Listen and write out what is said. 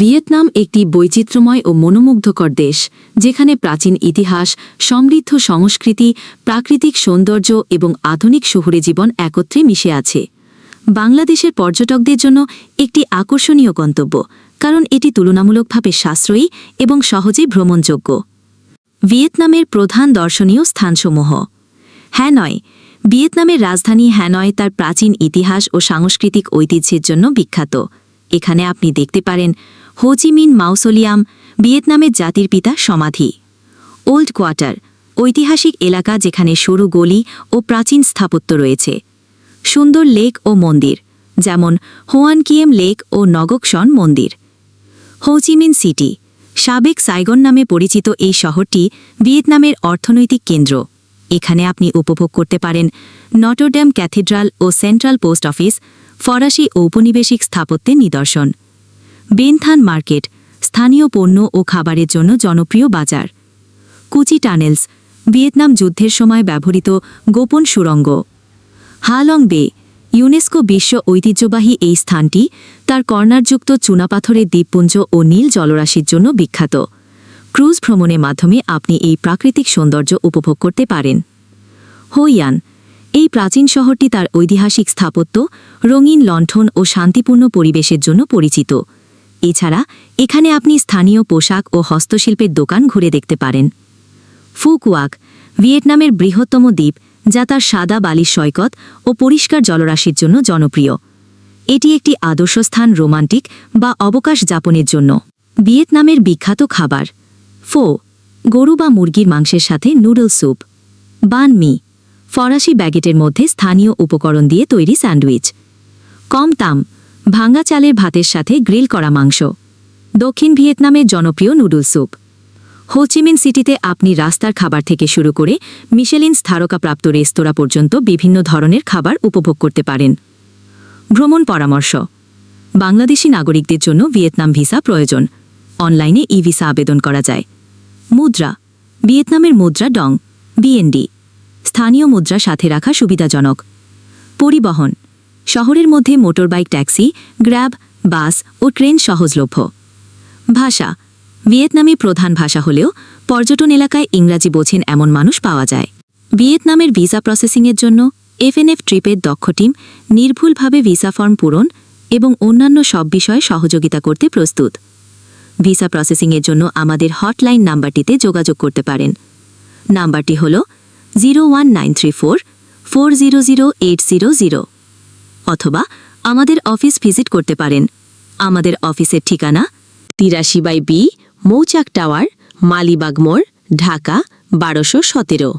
Vietnam একটি বৈচিত্র্যময় ও মনোমুগ্ধকর দেশ, যেখানে প্রাচীন ইতিহাস, সমৃদ্ধ সংস্কৃতি, প্রাকৃতিক সৌন্দর্য এবং আধুনিক শহুরে জীবন একত্রে মিশে আছে। বাংলাদেশের পর্যটকদের জন্য একটি আকর্ষণীয় গন্তব্য, কারণ এটি তুলনামূলকভাবে সাশ্রয়ী এবং সহজে ভ্রমণযোগ্য। ভিয়েতনামের প্রধান দর্শনীয় স্থানসমূহ হ্যানয়। ভিয়েতনামের রাজধানী হ্যানয় তার প্রাচীন ইতিহাস ও সাংস্কৃতিক ঐতিহ্যের জন্য বিখ্যাত। এখানে আপনি দেখতে পারেন হোচিমিন মাউসোলিয়াম, ভিয়েতনামের জাতির পিতা সমাধি। ওল্ড কোয়ার্টার, ঐতিহাসিক এলাকা যেখানে সরু গলি ও প্রাচীন স্থাপত্য রয়েছে। সুন্দর লেক ও মন্দির, যেমন হোয়ানকিয়েম লেক ও নগকশন মন্দির। হোচিমিন সিটি, সাবেক সাইগন নামে পরিচিত এই শহরটি ভিয়েতনামের অর্থনৈতিক কেন্দ্র। এখানে আপনি উপভোগ করতে পারেন নটরড্যাম ক্যাথিড্রাল ও সেন্ট্রাল পোস্ট অফিস, ফরাসি ঔপনিবেশিক স্থাপত্যের নিদর্শন। বেনথান মার্কেট, স্থানীয় পণ্য ও খাবারের জন্য জনপ্রিয় বাজার। কুচি টানেলস, ভিয়েতনাম যুদ্ধের সময় ব্যবহৃত গোপন সুড়ঙ্গ হালং বে, ইউনেস্কো বিশ্ব ঐতিহ্যবাহী এই স্থানটি তার কর্নারযুক্ত চুনাপাথরের দ্বীপপুঞ্জ ও নীল জলরাশির জন্য বিখ্যাত। ক্রুজ ভ্রমণের মাধ্যমে আপনি এই প্রাকৃতিক সৌন্দর্য উপভোগ করতে পারেন। হইয়ান, এই প্রাচীন শহরটি তার ঐতিহাসিক স্থাপত্য, রঙিন লণ্ঠন ও শান্তিপূর্ণ পরিবেশের জন্য পরিচিত। এছাড়া, এখানে আপনি স্থানীয় পোশাক ও হস্তশিল্পের দোকান ঘুরে দেখতে পারেন। ফুকুয়াক, ভিয়েতনামের বৃহত্তম দ্বীপ, যা তার সাদা বালির সৈকত ও পরিষ্কার জলরাশির জন্য জনপ্রিয়। এটি একটি আদর্শ স্থান রোমান্টিক বা অবকাশ যাপনের জন্য। ভিয়েতনামের বিখ্যাত খাবার ফো, গরু বা মুরগির মাংসের সাথে নুডল স্যুপ। বান মি, ফরাসি ব্যাগেটের মধ্যে স্থানীয় উপকরণ দিয়ে তৈরি স্যান্ডউইচ। কম তাম, ভাঙ্গা চালের ভাতের সাথে গ্রিল করা মাংস। দক্ষিণ ভিয়েতনামের জনপ্রিয় নুডল স্যুপ। হোচিমিন সিটিতে আপনি রাস্তার খাবার থেকে শুরু করে মিশেলিন স্থারকাপ্রাপ্ত রেস্তোরাঁ পর্যন্ত বিভিন্ন ধরনের খাবার উপভোগ করতে পারেন। ভ্রমণ পরামর্শ, বাংলাদেশি নাগরিকদের জন্য ভিয়েতনাম ভিসা প্রয়োজন। অনলাইনে ই ভিসা আবেদন করা যায়। মুদ্রা। ভিয়েতনামের মুদ্রা ডং, বিএনডি। স্থানীয় মুদ্রা সাথে রাখা সুবিধাজনক। পরিবহন। শহরের মধ্যে মোটরবাইক ট্যাক্সি, গ্র্যাব, বাস ও ট্রেন সহজলভ্য। ভাষা। ভিয়েতনামে প্রধান ভাষা হলেও পর্যটন এলাকায় ইংরাজি বোঝেন এমন মানুষ পাওয়া যায়। ভিয়েতনামের ভিসা প্রসেসিংয়ের জন্য এফএনএফ ট্রিপের দক্ষ টিম নির্ভুলভাবে ভিসা ফর্ম পূরণ এবং অন্যান্য সব বিষয়ে সহযোগিতা করতে প্রস্তুত। ভিসা প্রসেসিংয়ের জন্য আমাদের হটলাইন নাম্বারটিতে যোগাযোগ করতে পারেন। নাম্বারটি হল zero one nine three four four zero zero, eight zero zero. অথবা আমাদের অফিস ভিজিট করতে পারেন। আমাদের অফিসের ঠিকানা তিরাশি by B, Mouchak tower, Malibagh মোড়, ঢাকা, বারোশো সতেরো।